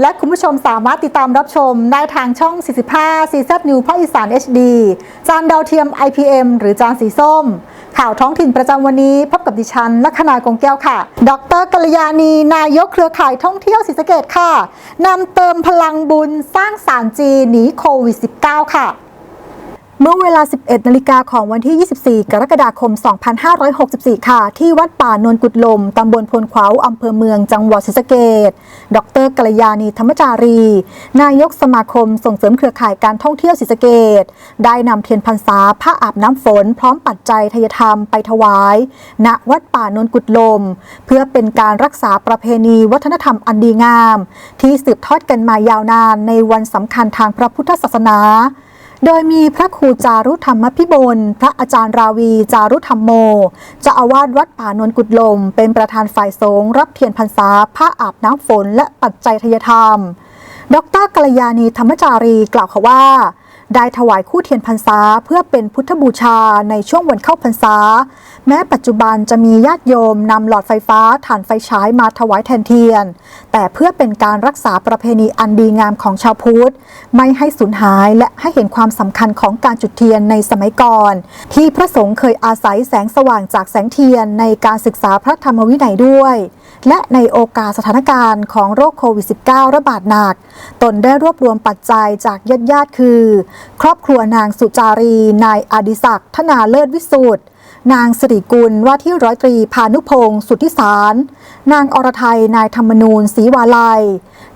และคุณผู้ชมสามารถติดตามรับชมได้ทางช่อง 45ซีซับนิวภาคอีสาน HD จานดาวเทียม IPM หรือจานสีส้ม ข่าวท้องถิ่นประจำวันนี้พบกับดิฉันลัคนากงแก้วค่ะ ดรกัลยาณีนายกเครือข่ายท่องเที่ยวศรีสะเกดค่ะนำเติมพลังบุญสร้างสารจีหนีโควิด -19 ค่ะ เมื่อเวลา 11 นาฬิกาของวันที่ 24 กรกฎาคม 2564 ค่ะ ที่วัดป่านนกุดลม ตำบลพลขวาว อำเภอเมือง จังหวัดศรีสะเกดดรกัลยาณีธรรมจารี นายกสมาคมส่งเสริมเครือข่ายการท่องเที่ยวศรีสะเกดได้นำเทียนพรรษาผ้าอาบน้ำฝน พร้อมปัจจัยทายธรรมไปถวาย ณ วัดป่านนกุดลม เพื่อเป็นการรักษาประเพณีวัฒนธรรมอันดีงาม ที่สืบทอดกันมายาวนานในวันสำคัญทางพระพุทธศาสนา โดยมีพระครูจารุธรรมพิบลพระอาจารย์ราวีจารุธรรมโมจะอาวาสวัดป่านนกุดลม เป็นประธานฝ่ายสงฆ์รับเทียนพรรษาผ้าอาบน้ำฝนและปัจจัยทายธรรม ดรกัลยาณีธรรมจารีกล่าวค่ะว่า ได้ถวายคู่เทียนพรรษาเพื่อเป็นพุทธบูชาในช่วงวันเข้าพรรษา แม้ปัจจุบันจะมีญาติโยมนำหลอดไฟฟ้าถ่านไฟฉายมาถวายแทนเทียน แต่เพื่อเป็นการรักษาประเพณีอันดีงามของชาวพุทธ ไม่ให้สูญหายและให้เห็นความสำคัญของการจุดเทียนในสมัยก่อน ที่พระสงฆ์เคยอาศัยแสงสว่างจากแสงเทียนในการศึกษาพระธรรมวินัยด้วยและในโอกาสสถานการณ์ของโรคโควิด -19 ระบาดหนัก ตนได้รวบรวมปัจจัยจากญาติญาติคือครอบครัวนางสุจารี นายอดิศักดิ์ธนาเลิศวิสุทธ์นางสิริกุลว่าที่ร้อยตรีพานุพงศ์สุทธิสาร นางอรไทย นายธรรมนูญศรีวาลัย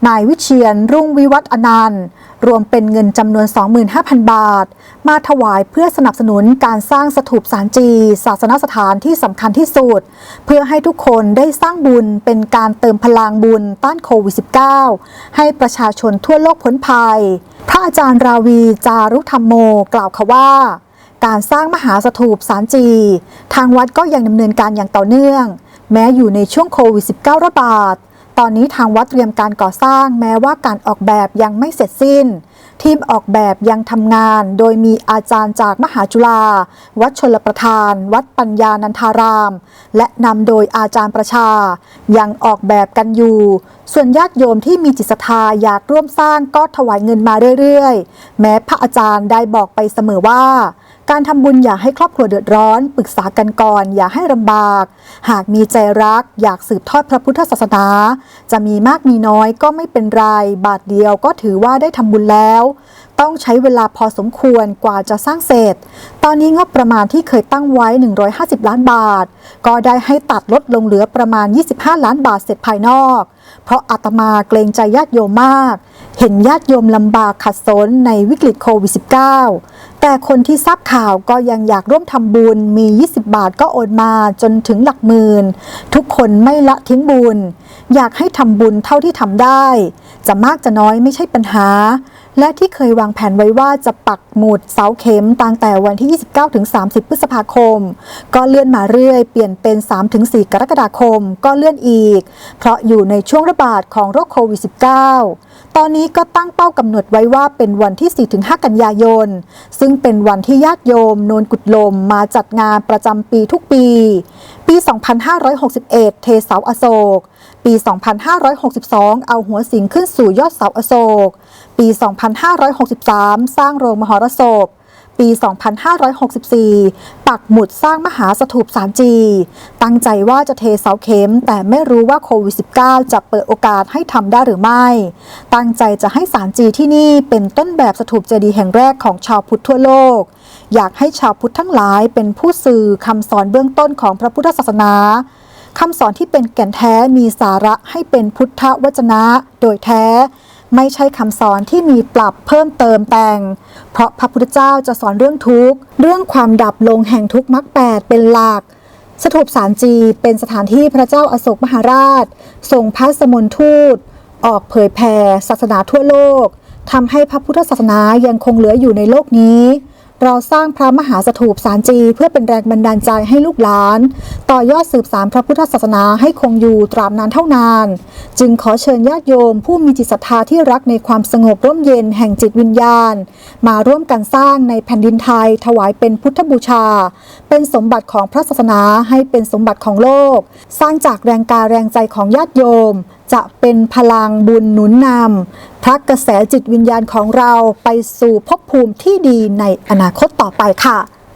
นายวิเชียน รุ่งวิวัฒอนันต์ รวมเป็นเงินจำนวน 25,000 บาท มาถวายเพื่อสนับสนุนการสร้างสถูปสารจี ศาสนสถานที่สำคัญที่สุด เพื่อให้ทุกคนได้สร้างบุญเป็นการเติมพลังบุญต้านโควิด -19 ให้ประชาชนทั่วโลกพ้นภัย อาจารย์ราวีจารุธรรมโมกล่าวค่ะว่า การสร้างมหาสถูปสารจี ทางวัดก็ยังดำเนินการอย่างต่อเนื่อง แม้อยู่ในช่วงโควิด -19 ระบาด ตอนนี้ทางวัดเตรียมการก่อสร้างแม้ว่าการออกแบบยังไม่เสร็จสิ้น ทีมออกแบบยังทำงาน โดยมีอาจารย์จากมหาจุฬาวัดชลประทาน วัดปัญญานันทาราม และนำโดยอาจารย์ประชา ยังออกแบบกันอยู่ ส่วนญาติโยมที่มีจิตศรัทธาอยากร่วมสร้างก็ถวายเงินมาเรื่อยๆ แม้พระอาจารย์ได้บอกไปเสมอว่า การทำบุญอย่าให้ครอบครัวเดือดร้อน ปรึกษากันก่อน อย่าให้ลำบาก หากมีใจรัก อยากสืบทอดพระพุทธศาสนา จะมีมากมีน้อยก็ไม่เป็นไร บาทเดียวก็ถือว่าได้ทำบุญแล้ว ต้องใช้เวลาพอสมควรกว่าจะสร้างเสร็จ ตอนนี้งบประมาณที่เคยตั้งไว้ 150 ล้านบาท ก็ได้ให้ตัดลดลงเหลือประมาณ 25 ล้านบาทเสร็จภายนอก เพราะอาตมาเกรงใจญาติโยมมาก เห็นญาติโยมลำบากขัดสนในวิกฤตโควิด -19 แต่คนที่ทราบข่าวก็ยังอยากร่วมทำบุญมี 20 บาทก็โอนมาจนถึงหลักหมื่น ทุกคนไม่ละทิ้งบุญ อยากให้ทำบุญเท่าที่ทำได้ จะมากจะน้อยไม่ใช่ปัญหา และที่เคยวางแผนไว้ว่าจะปักหมุดเสาเข็มตั้งแต่วันที่ 29ถึง30 พฤษภาคม ก็เลื่อนมาเรื่อย เปลี่ยนเป็น3ถึง4กรกฎาคม ก็เลื่อนอีก เพราะอยู่ในช่วงระบาดของโรคโควิด -19 ตอนนี้ก็ตั้งเป้ากำหนดไว้ว่าเป็นวันที่ 4-5 กันยายน ซึ่งเป็นวันที่ญาติโยม โนนกุดลมมาจัดงานประจำปีทุกปี ปี 2561 เทเสาอโศก ปี 2562 เอาหัวสิงขึ้นสู่ยอดเสาอโศก ปี 2563 สร้างโรงมหรสพ ปี 2564 ปักหมุดสร้างมหาสถูปสารจี ตั้งใจว่าจะเทเสาเข็ม แต่ไม่รู้ว่าโควิด -19 จะเปิดโอกาสให้ทำได้หรือไม่ ตั้งใจจะให้สารจีที่นี่เป็นต้นแบบสถูปเจดีย์แห่งแรกของชาวพุทธทั่วโลก อยากให้ชาวพุทธทั้งหลายเป็นผู้สื่อคำสอนเบื้องต้นของพระพุทธศาสนาคำสอนที่เป็นแก่นแท้มีสาระให้เป็นพุทธวจนะ โดยแท้ ไม่ใช่คำสอนที่มีปรับเพิ่มเติมแต่ง เพราะพระพุทธเจ้าจะสอนเรื่องทุกข์ เรื่องความดับลงแห่งทุกข์มรรคแปดเป็นหลักสถูปสารจีเป็นสถานที่พระเจ้าอาโศกมหาราชทรงพระสมนทูต ออกเผยแผ่ศาสนาทั่วโลกทำให้พระพุทธศาสนายังคงเหลืออยู่ในโลกนี้ เราสร้างพระมหาสถูปสารจี เพื่อเป็นแรงบันดาลใจให้ลูกหลาน ต่อยอดสืบสานพระพุทธศาสนาให้คงอยู่ตราบนานเท่านาน จึงขอเชิญญาติโยม ผู้มีจิตศรัทธาที่รักในความสงบร่มเย็นแห่งจิตวิญญาณ มาร่วมกันสร้างในแผ่นดินไทย ถวายเป็นพุทธบูชา เป็นสมบัติของพระศาสนาให้เป็นสมบัติของโลก สร้างจากแรงกายแรงใจของญาติโยม จะเป็นพลังบุญหนุนนำพระกระแสจิตวิญญาณของเราไปสู่ภพภูมิที่ดีในอนาคตต่อไปค่ะ